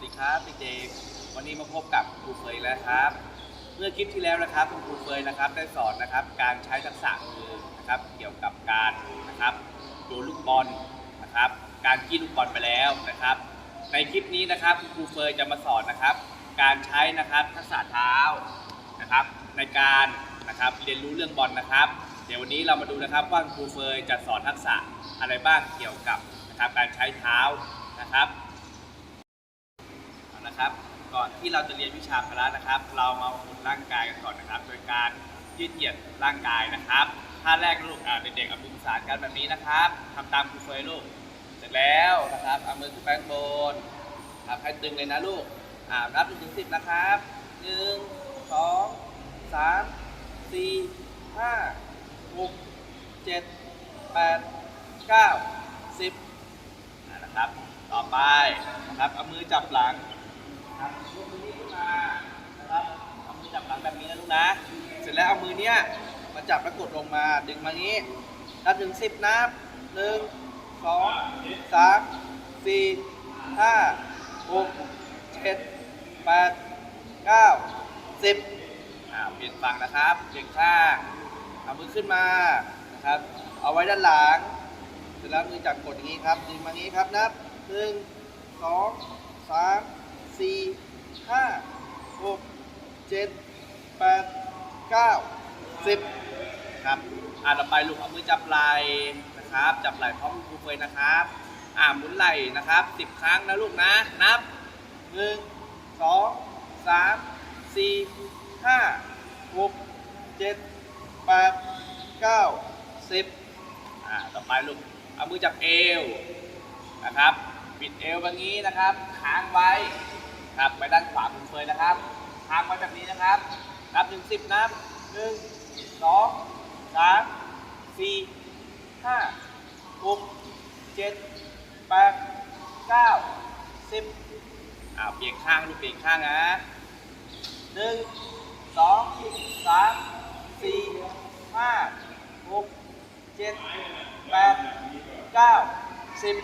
สดีครับเด็กๆวันนี้มาพบกับครูเฟยแล้วครับ เมื่อคลิปที่แล้วนะครับคุณครูเฟยนะครับ ได้สอนนะครับ การใช้ทักษะมือนะครับเกี่ยวกับการนะครับโยนลูกบอลนะครับ การกี้ลูกบอลไปแล้วนะครับ ในคลิปนี้นะครับคุณครูเฟยจะมาสอนนะครับ การใช้นะครับทักษะเท้านะครับ ในการนะครับเรียนรู้เรื่องบอลนะครับ เดี๋ยววันนี้เรามาดูนะครับว่าครูเฟยจะสอนทักษะอะไรบ้างเกี่ยวกับนะครับการใช้เท้านะครับ นะครับ ก่อนที่เราจะเรียนวิชาพละนะครับ เรามาฝึกร่างกายกันก่อนนะครับ โดยการยืดเหยียดร่างกายนะครับท่าแรกลูกเด็กๆเอามือประสานกันแบบนี้นะครับทำตามครูเฟยลูก เสร็จแล้วนะครับเอามือขึ้นไปข้างบนครับให้ตึงเลยนะลูกอ่านับถึงสิบนะครับหนึ่งสองสามสี่ห้าหกเจ็ดแปดเก้าสิบนะครับ ต่อไปนะครับเอามือจับหลัง ครับยกมือนี้ขึ้นมานะครับเอามือจับหลังแบบนี้นะลูกนะ เสร็จแล้วเอามือเนี้ยมาจับแล้วกดลงมาดึงมางี้นับถึงสิบนับหนึ่งสองสามสี่ห้าหกเจ็ดแปดเก้าสิบอ่าเปลี่ยนฝั่งนะครับเปลี่ยนข้างเอามือขึ้นมานะครับ เอาไว้ด้านหลัง เสร็จแล้วมือจับกดอย่างนี้ครับดึงมางี้ครับนับหนึ่งสองสาม สี่ห้าหกเจ็ดแปดเก้าสิบครับอ่าต่อไปลูกเอามือจับไหล่นะครับ จับไหล่พร้อมครูเฟยนะครับ อ่าหมุนไหล่นะครับสิบครั้งนะลูกนะ นับหนึ่งสองสามสี่ห้าหกเจ็ดแปดเก้าสิบอ่าต่อไปลูกเอามือจับเอวนะครับปิดเอวแบบนี้นะครับค้างไว้ ครับไปด้านขวาคุณเฟยนะครับค้างไว้แบบนี้นะครับ นับถึงสิบนับหนึ่งสองสามสี่ห้าหกเจ็ดแปดเก้าสิบอ่าเปลี่ยนข้างลูเปลี่ยนข้างนะหนึ่งสองสามสี่ห้าหกเจ็ดแปดเก้าสิบ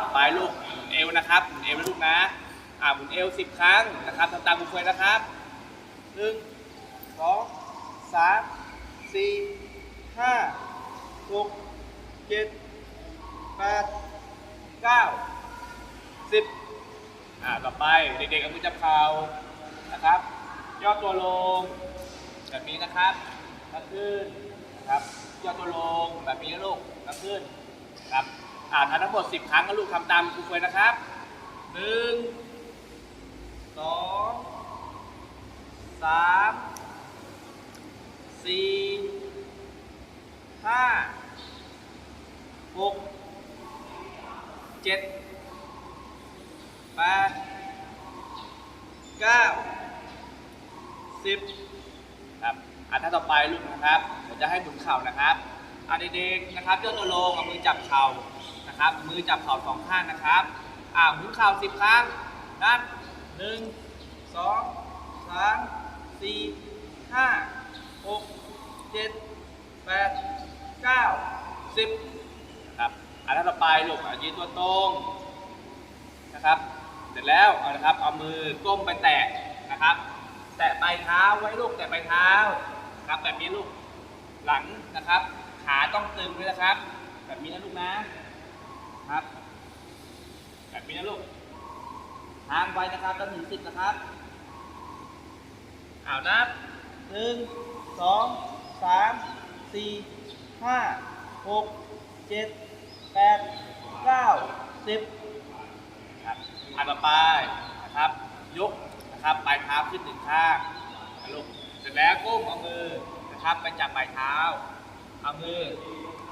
ต่อไปลูกเอวนะครับ เอวนะลูกนะ อ่าหมุนเอวสิบครั้งนะครับทำตามคุณเฟยนะครับหนึ่งสองสามสี่ห้าหกเจ็ดแปดเก้าสิบอ่าต่อไปเด็กๆเอามือจับเข่านะครับ ย่อตัวลง แบบนี้นะครับแล้วขึ้นนะครับย่อตัวลงแบบนี้นะลูกแล้วขึ้นครับอ่าทำทั้งหมด 10 ครั้งนะลูกทำตามครูเฟยนะครับหนึ่ง สองสามสี่ห้าหกเจ็ดแปดเก้าสิบครับอันท่าต่อไปลูกนะครับผมจะให้หมุนเข่านะครับอ่าเด็กๆนะครับย่อตัวลงเอามือจับเข่านะครับ มือจับเข่าสองข้างนะครับอ่าหมุนเข่าสิบครั้งนับ หนึ่งสองสามสี่ห้าหกเจ็ดแปดเก้าสิบครับอันท่าต่อไปลูกอะยืนตัวตรงนะครับ เสร็จแล้วเอานะครับ เอามือก้มไปแตะนะครับ แตะปลายเท้าไว้ลูกแตะปลายเท้าครับแบบนี้ลูกหลังนะครับ ขาต้องตึงด้วยนะครับ แบบนี้นะลูกนะครับ แบบนี้นะลูก ทางไว้นะครับจนถึงสิบนะครับอ้าวนับหนึ่งสองสามสี่ห้าหกเจ็ดแปดเก้าสิบครับอันต่อไปนะครับ ยกนะครับปลายเท้าขึ้นหนึ่งข้างนะลูกเสร็จแล้วก้มเอามือนะครับไปจับปลายเท้า เอามือ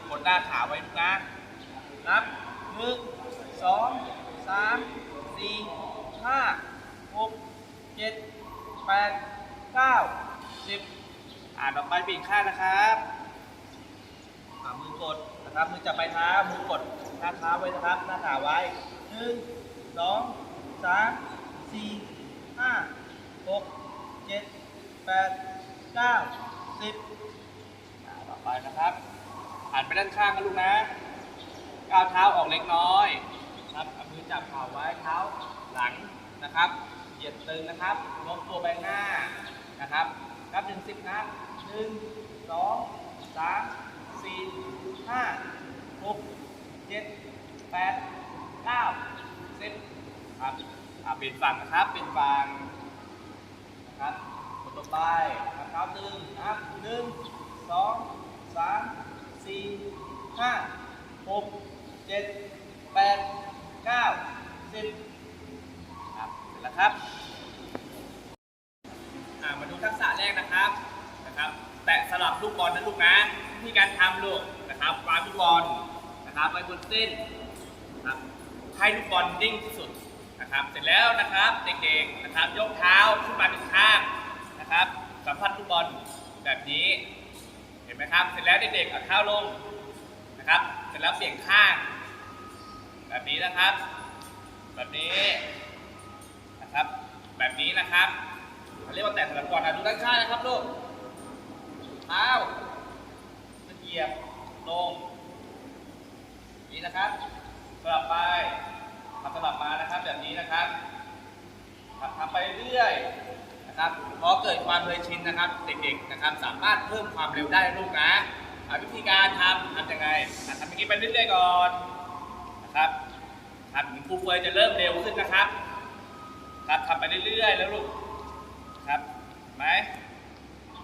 กดหน้าขาไว้นะนับหนึ่งสองสามสี่ ห้าหกเจ็ดแปดเก้าสิบอ่านต่อไปปลี่ยนข้างนะครับอ่ามือกดนะครับมือจับปลายเท้ามือกดหน้าเท้าไว้นะครับหน้าขาไว้หนึ่งสองสามสี่ห้าหกเจ็ดแปดเก้าสิบอ่าต่อไปนะครับหันไปด้านข้างกันลูกนะก้าวเท้าออกเล็กน้อย ครับเอามือจับเข่าไว้เท้า หลังนะครับ เหยียดตึงนะครับโน้มตัวไปหน้านะครับนับหนึ่งสิบนับหนึ่งสองสามสี่ห้าหกเจ็ดแปดเก้าสิบครับอ่าเปลี่ยนฝั่งนะครับเปลี่ยนฝั่งนะครับคนต่อไปนะครับหนึ่งนะครับหนึ่งสองสามสี่ห้าหกเจ็ดแปดเก้าสิบ ครับเสร็จแล้วครับมาดูทักษะแรกนะครับนะครับ แตะสลับลูกบอลนะลูกนะวิธีการทำลูกนะครับวางลูกบอลนะครับไว้บนเส้นนะครับให้ลูกบอลนิ่งที่สุดนะครับเสร็จแล้วนะครับเด็กๆนะครับ ยกเท้าขึ้นมาหนึ่งข้างนะครับสัมผัสลูกบอลแบบนี้เห็นไหมครับ เสร็จแล้วเด็กๆเอาเท้าลงนะครับ เสร็จแล้วเปลี่ยนข้าง แบบนี้นะครับ แบบนี้ นี้นะครับเรียกว่าแตะสลับก่อนนะดูด้านข้างนะครับลูกเท้าจะเหยียบลงนี่นะครับสลับไปทำสลับมานะครับแบบนี้นะครับทำไปเรื่อยนะครับพอเกิดความเคยชินนะครับ เด็กๆนะครับสามารถเพิ่มความเร็วได้ลูกนะวิธีการทำทำยังไงทำอย่างนี้ไปเรื่อยๆก่อนนะครับครับครูเฟยจะเริ่มเร็วขึ้นนะครับ ครับทำไปเรื่อยๆ แล้วลูก ครับไหม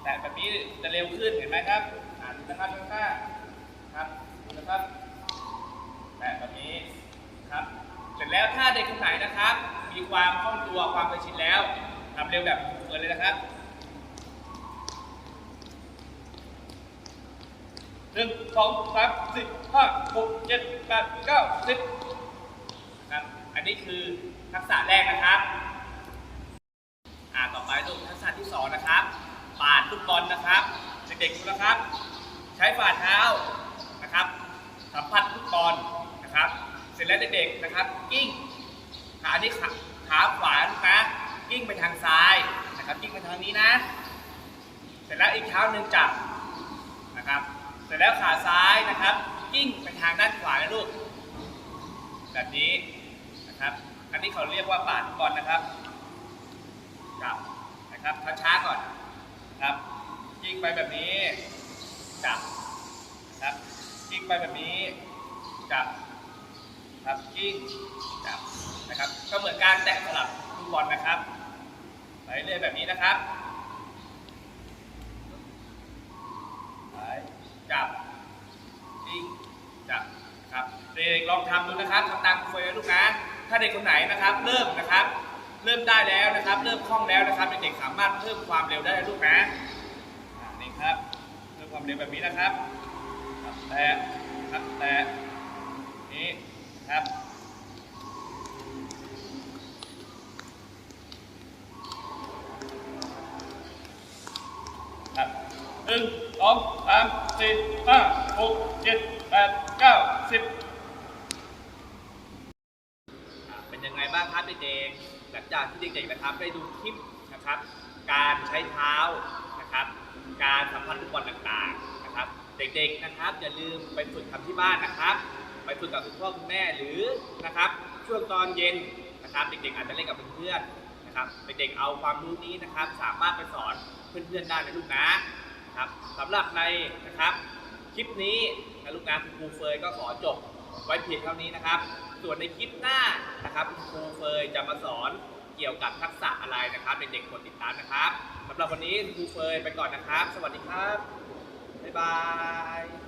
แต่แบบนี้จะเร็วขึ้นเห็นไหมครับอ่านดูนะครับข้างๆครับดูนะครับแตะแบบนี้ครับ เสร็จแล้วถ้าเด็กคนไหนนะครับ มีความคล่องตัวความเคยชินแล้วทำเร็วแบบเปิดเลยนะครับหนึ่งสองสามสี่ห้าหกเจ็ดแปดเก้าสิบครับ อันนี้คือทักษะแรกนะครับ อ่าต่อไปลูกทักษะที่สองนะครับปาดลูกบอลนะครับ เด็กๆดูนะครับ ใช้ฝ่าเท้านะครับ สัมผัสลูกบอลนะครับ เสร็จแล้วเด็กๆนะครับ กิ้งขาที่ขาขาขวาลูกนะกิ้งไปทางซ้ายนะครับกิ้งไปทางนี้นะ เสร็จแล้วอีกเท้าหนึ่งจับนะครับ เสร็จแล้วขาซ้ายนะครับ กิ้งไปทางด้านขวานะลูก แบบนี้นะครับ อันนี้เขาเรียกว่าปาดลูกบอลนะครับจับ นะครับช้าๆก่อนครับยิงไปแบบนี้จับครับยิงไปแบบนี้จับครับยิงจับนะครับก็เหมือนการแตะสลับลูกบอลนะครับไปเรื่อยแบบนี้นะครับไปจับยิงจับครับเด็กลองทำดูนะครับทำตามครูเฟยลูกนะถ้าเด็กคนไหนนะครับ เริ่มนะครับ เริ่มได้แล้วนะครับ เริ่มคล่องแล้วนะครับเด็กๆสามารถเพิ่มความเร็วได้ลูกนะอ่านี่ครับเพิ่มความเร็วแบบนี้นะครับครับแต่ครับแต่นี่ครับครับหนึ่งสองสามสี่ห้าหกเจ็ดแปดเก้าสิบ เป็นยังไงบ้างครับเด็กๆ จากที่เด็กๆนะครับ ได้ดูคลิปนะครับ การใช้เท้านะครับ การสัมผัสลูกบอลต่างๆนะครับ เด็กๆนะครับอย่าลืมไปฝึกทำที่บ้านนะครับ ไปฝึกกับคุณพ่อคุณแม่หรือนะครับ ช่วงตอนเย็นนะครับ เด็กๆอาจจะเล่นกับเพื่อนๆนะครับ เด็กๆเอาความรู้นี้นะครับ สามารถไปสอนเพื่อนๆได้นะลูกนะครับสำหรับในนะครับคลิปนี้นะลูกนะคุณครูเฟยก็ขอจบไว้เพียงเท่านี้นะครับ ส่วนในคลิปหน้านะครับคุณครูเฟยจะมาสอน เกี่ยวกับทักษะอะไรนะครับเด็กๆกดติดตามนะครับสำหรับวันนี้ครูเฟยไปก่อนนะครับ สวัสดีครับ บ๊ายบาย